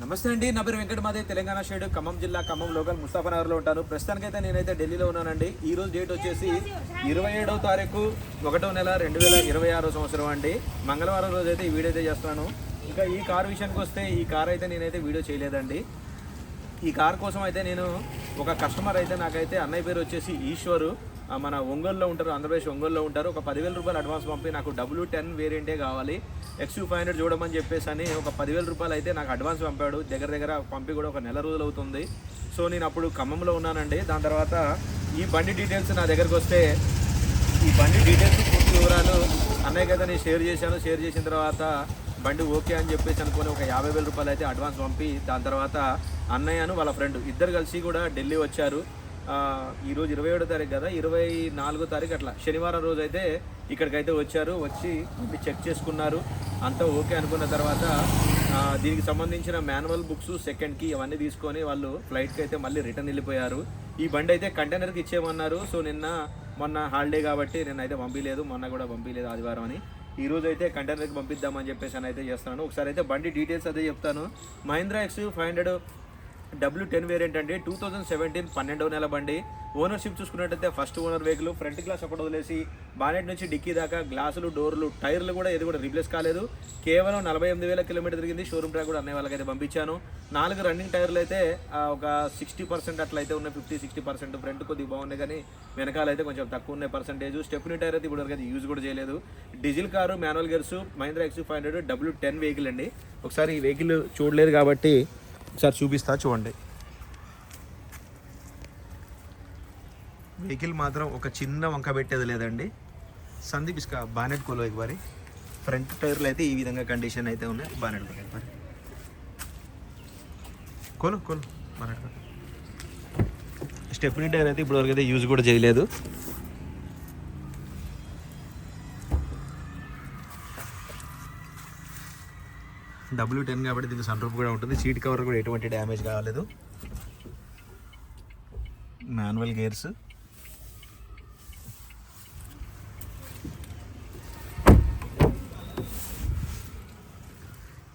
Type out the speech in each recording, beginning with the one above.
నమస్తే అండి. నా పేరు వెంకటమాదే తెలంగాణ షేడ్ ఖమ్మం జిల్లా ఖమ్మం లోకల్ ముస్తాఫనగర్లో ఉంటాను. ప్రస్తుతానికైతే నేనైతే ఢిల్లీలో ఉన్నానండి. ఈ రోజు డేట్ వచ్చేసి ఇరవై ఏడవ తారీఖు ఒకటో నెల రెండు వేల ఇరవై ఆరో సంవత్సరం అండి. మంగళవారం రోజు అయితే ఈ వీడియో అయితే చేస్తాను ఇంకా ఈ కార్ విషయానికి వస్తే ఈ కార్ అయితే నేనైతే వీడియో చేయలేదండి. ఈ కార్ కోసం అయితే నేను ఒక కస్టమర్ అయితే నాకైతే అన్నయ్య పేరు వచ్చేసి ఈశ్వరు. మన ఒంగోలులో ఉంటారు ఆంధ్రప్రదేశ్ ఒంగోలులో ఉంటారు. ఒక పదివేల రూపాయలు అడ్వాన్స్ పంపి నాకు డబ్ల్యూ టెన్ వేరియంటే కావాలి. ఎక్స్ ఫైవ్ హండ్రెడ్ చూడమని చెప్పేసి అని ఒక పదివేల రూపాయలు అయితే నాకు అడ్వాన్స్ పంపాడు. దగ్గర దగ్గర పంపి కూడా ఒక నెల రోజులు అవుతుంది. సో నేను అప్పుడు ఖమ్మంలో ఉన్నానండి. దాని తర్వాత ఈ బండి డీటెయిల్స్ నా దగ్గరకు వస్తే ఈ బండి డీటెయిల్స్ పూర్తి వివరాలు అన్నయ్య కదా నేను షేర్ చేశాను. షేర్ చేసిన తర్వాత బండి ఓకే అని చెప్పేసి అనుకుని ఒక యాభై వేల రూపాయలు అయితే అడ్వాన్స్ పంపి దాని తర్వాత అన్నయ్యను వాళ్ళ ఫ్రెండ్ ఇద్దరు కలిసి కూడా ఢిల్లీ వచ్చారు. ఈరోజు ఇరవై ఏడో తారీఖు కదా ఇరవై నాలుగో తారీఖు అట్లా. శనివారం రోజు అయితే ఇక్కడికైతే వచ్చారు వచ్చి చెక్ చేసుకున్నారు. అంతా ఓకే అనుకున్న తర్వాత దీనికి సంబంధించిన మాన్యువల్ బుక్స్ సెకండ్కి ఇవన్నీ తీసుకొని వాళ్ళు ఫ్లైట్కి అయితే మళ్ళీ రిటర్న్ వెళ్ళిపోయారు. ఈ బండి అయితే కంటైనర్కి ఇచ్చేయమన్నారు. సో నిన్న మొన్న హాలిడే కాబట్టి నేను అయితే పంపించలేదు మొన్న కూడా పంపించలేదు ఆదివారం అని. ఈ రోజు అయితే కంటైనర్కి పంపిద్దామని చెప్పేసి అని అయితే చేస్తున్నాను. ఒకసారి అయితే బండి డీటెయిల్స్ అయితే చెప్తాను. Mahindra X five hundred W ten variant అండి. టూ థౌజండ్ సెవెంటీన్ పన్నెండవ నెల బండి. ఓనర్షిప్ చూసుకున్నట్టయితే first owner vehicle front glass ఒకటి వదిలేసి బానెట్ నుంచి డిక్కీ దాకా గ్లాసులు డోర్లు టైర్లు కూడా ఏది కూడా రీప్లేస్ కాలేదు. కేవలం నలభై ఎనిమిది వేల కిలోమీటర్ తిరిగింది. షోరూమ్ ట్రాక్ కూడా అన్నయ్య వాళ్ళకైతే పంపించాను. నాలుగు రన్నింగ్ టైర్లు అయితే ఒక సిక్స్టీ పర్సెంట్ అట్లా అయితే ఉన్నాయి. ఫిఫ్టీ సిక్స్టీ పర్సెంట్ ఫ్రంట్ కొద్దిగా బాగున్నాయి కానీ వెనకాల అయితే కొంచెం తక్కువ ఉన్నాయి పర్సెంటేజ్ స్టెప్నీ టైర్ అయితే ఇప్పుడు యూజ్ కూడా చేయలేదు. Diesel car manual gears Mahindra X five hundred W ten vehicle అండి. ఒకసారి ఈ వెహికల్ చూడలేదు కాబట్టి ఒకసారి చూపిస్తా చూడండి. వెహికల్ మాత్రం ఒక చిన్న వంక పెట్టేది లేదండి. సందీప్ ఇసుక బానెట్ కోలో ఒకసారి ఫ్రంట్ టైర్లు అయితే ఈ విధంగా కండిషన్ అయితే ఉన్నాయి. బానెట్ కోలో కొలు కోలు కోలు బానెట్ కోలు స్టెప్నీ టైర్ అయితే ఇప్పటివరకు అయితే యూజ్ కూడా చేయలేదు. డబ్ల్యూ టెన్ కాబట్టి దీనికి సన్ రూఫ్ కూడా ఉంటుంది. సీట్ కవర్ కూడా ఎటువంటి డ్యామేజ్ కాలేదు మాన్యువల్ గేర్స్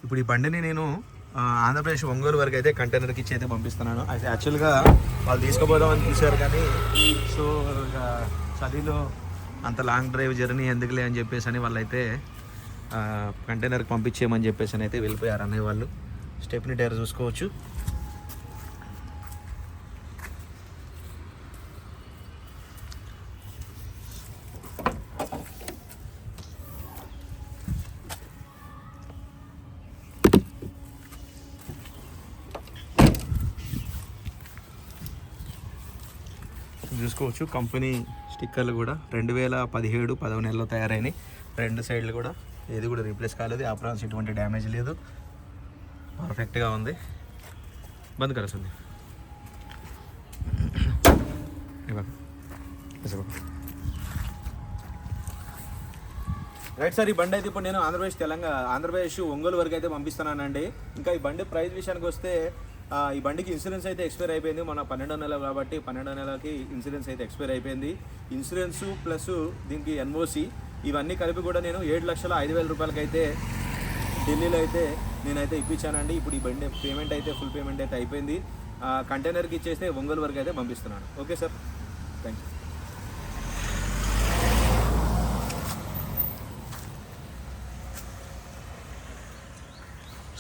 ఇప్పుడు ఈ బండిని నేను ఆంధ్రప్రదేశ్ ఒంగోలు వరకు అయితే కంటైనర్కి ఇచ్చి అయితే పంపిస్తున్నాను. అయితే యాక్చువల్గా వాళ్ళు తీసుకుపోదాం అని చూశారు కానీ సో ఇక చలిలో అంత లాంగ్ డ్రైవ్ జర్నీ ఎందుకులే అని చెప్పేసి అని వాళ్ళైతే కంటైనర్కి పంపించేయమని చెప్పేసి అని అయితే వెళ్ళిపోయారు అన్నయ్య వాళ్ళు. స్టెప్ని టైర్ చూసుకోవచ్చు. చూసుకోవచ్చు. కంపెనీ స్టిక్కర్లు కూడా రెండు వేల పదిహేడు పదవ నెలలో తయారైనాయి. రెండు సైడ్లు కూడా ఏది కూడా రీప్లేస్ కాలేదు. ఆపరాన్స్ ఎటువంటి డ్యామేజ్ లేదు. పర్ఫెక్ట్గా ఉంది. బంద్ కలుస్తుంది రైట్ సార్ ఈ బండి అయితే ఇప్పుడు నేను ఆంధ్రప్రదేశ్ తెలంగాణ ఆంధ్రప్రదేశ్ ఒంగోలు వరకు అయితే పంపిస్తున్నానండి ఇంకా ఈ బండి ప్రైస్ విషయానికి వస్తే ఈ బండికి ఇన్సూరెన్స్ అయితే ఎక్స్పైర్ అయిపోయింది. మన పన్నెండో నెల కాబట్టి పన్నెండో నెలకి ఇన్సూరెన్స్ అయితే ఎక్స్పైర్ అయిపోయింది. ఇన్సూరెన్స్ ప్లస్ దీనికి ఎన్ఓసి ఇవన్నీ కలిపి కూడా నేను ఏడు లక్షల ఐదు వేల రూపాయలకి అయితే ఢిల్లీలో అయితే నేనైతే ఇప్పించానండి. ఇప్పుడు ఈ బండి పేమెంట్ అయితే ఫుల్ పేమెంట్ అయితే అయిపోయింది. ఆ, కంటైనర్కి ఇచ్చేస్తే ఒంగోలు వరకు అయితే పంపిస్తున్నాను. Okay sir thank you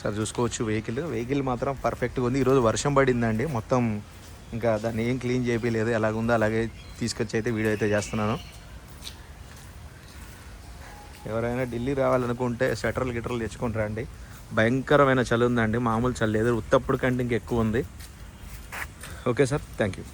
sir చూసుకోవచ్చు వెహికల్ వెహికల్ మాత్రం పర్ఫెక్ట్గా ఉంది. ఈరోజు వర్షం పడిందండి. మొత్తం ఇంకా దాన్ని ఏం క్లీన్ చేయలేదు ఎలాగుందో అలాగే తీసుకొచ్చి అయితే వీడియో అయితే చేస్తున్నాను. ఎవరైనా ఢిల్లీ రావాలనుకుంటే స్వెటర్లు గిటర్లు తెచ్చుకుని రండి. భయంకరమైన చలి ఉందండి. మామూలు చలి లేదు. ఉత్తప్పుడు కంటే ఇంకెక్కువ ఉంది. Okay sir. Thank you